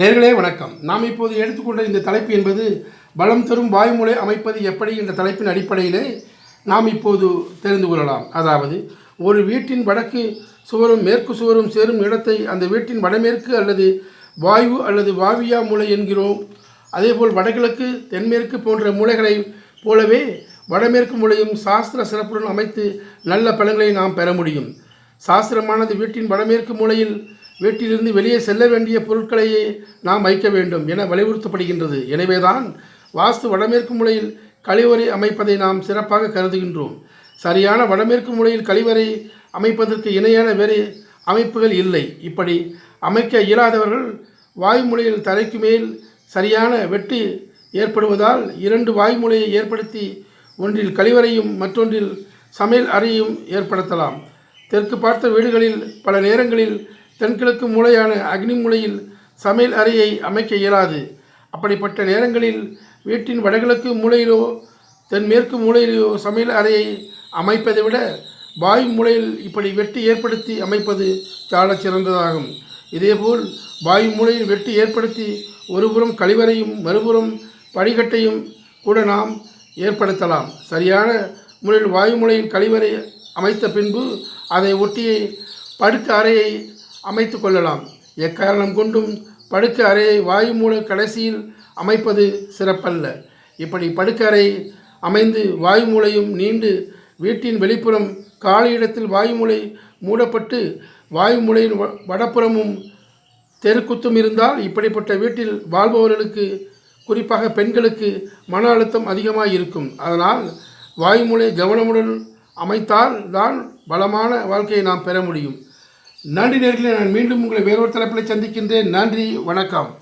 நேர்களே வணக்கம். நாம் இப்போது எடுத்துக்கொண்ட இந்த தலைப்பு என்பது பலம் தரும் வாய்மூலை அமைப்பது எப்படி என்ற தலைப்பின் அடிப்படையிலே நாம் இப்போது தெரிந்து கொள்ளலாம். அதாவது ஒரு வீட்டின் வடக்கு சுவரும் மேற்கு சுவரும் சேரும் இடத்தை அந்த வீட்டின் வடமேற்கு அல்லது வாயு அல்லது வாவியா மூலை என்கிறோம். அதேபோல் வடகிழக்கு தென்மேற்கு போன்ற மூலைகளை போலவே வடமேற்கு மூலையும் சாஸ்திர சிறப்புடன் அமைத்து நல்ல பலன்களை நாம் பெற முடியும். சாஸ்திரமானது வீட்டின் வடமேற்கு மூலையில் வீட்டிலிருந்து வெளியே செல்ல வேண்டிய பொருட்களையே நாம் வைக்க வேண்டும் என வலியுறுத்தப்படுகின்றது. எனவேதான் வாஸ்து வடமேற்கு மூலையில் கழிவறை அமைப்பதை நாம் சிறப்பாக கருதுகின்றோம். சரியான வடமேற்கு மூலையில் கழிவறை அமைப்பதற்கு இணையான வேறு அமைப்புகள் இல்லை. இப்படி அமைக்க இயலாதவர்கள் வாய்மூலையில் தரைக்கு மேல் சரியான வெட்டு ஏற்படுவதால் இரண்டு வாய்மூலையை ஏற்படுத்தி ஒன்றில் கழிவறையும் மற்றொன்றில் சமையல் அறையும் ஏற்படுத்தலாம். தெற்கு பார்த்த வீடுகளில் பல நேரங்களில் தென்கிழக்கு மூலையான அக்னி மூலையில் சமையல் அறையை அமைக்க இயலாது. அப்படிப்பட்ட நேரங்களில் வீட்டின் வடகிழக்கு மூலையிலோ தென்மேற்கு மூலையிலோ சமையல் அறையை அமைப்பதை விட வாயு மூலையில் இப்படி வெட்டு ஏற்படுத்தி அமைப்பது சாலச் சிறந்ததாகும். இதேபோல் வாயு மூலையில் வெட்டு ஏற்படுத்தி ஒருபுறம் கழிவறையும் மறுபுறம் படிக்கட்டையும் கூட நாம் ஏற்படுத்தலாம். சரியான முறையில் வாயு மூலையில் கழிவறை அமைத்த பின்பு அதை ஒட்டிய படுக்க அறையை அமைத்து கொள்ளலாம். எக்காரணம் கொண்டும் படுக்க அறையை வாயு மூல கடைசியில் அமைப்பது சிறப்பல்ல. இப்படி படுக்கறை அமைந்து வாயு மூலையும் நீண்டு வீட்டின் வெளிப்புறம் காலி இடத்தில் வாயு மூலை மூடப்பட்டு வாயு மூலையின் வ- வடப்புறமும் தெருக்குத்தும் இருந்தால் இப்படிப்பட்ட வீட்டில் வாழ்பவர்களுக்கு குறிப்பாக பெண்களுக்கு மன அழுத்தம் அதிகமாக இருக்கும். அதனால் வாயுமூலை கவனமுடன் அமைத்தால் தான் பலமான வாழ்க்கையை நாம் பெற முடியும். நன்றி நேர்களே நான் மீண்டும் உங்களை வேறொரு தலைப்பில் சந்திக்கின்றேன். நன்றி வணக்கம்.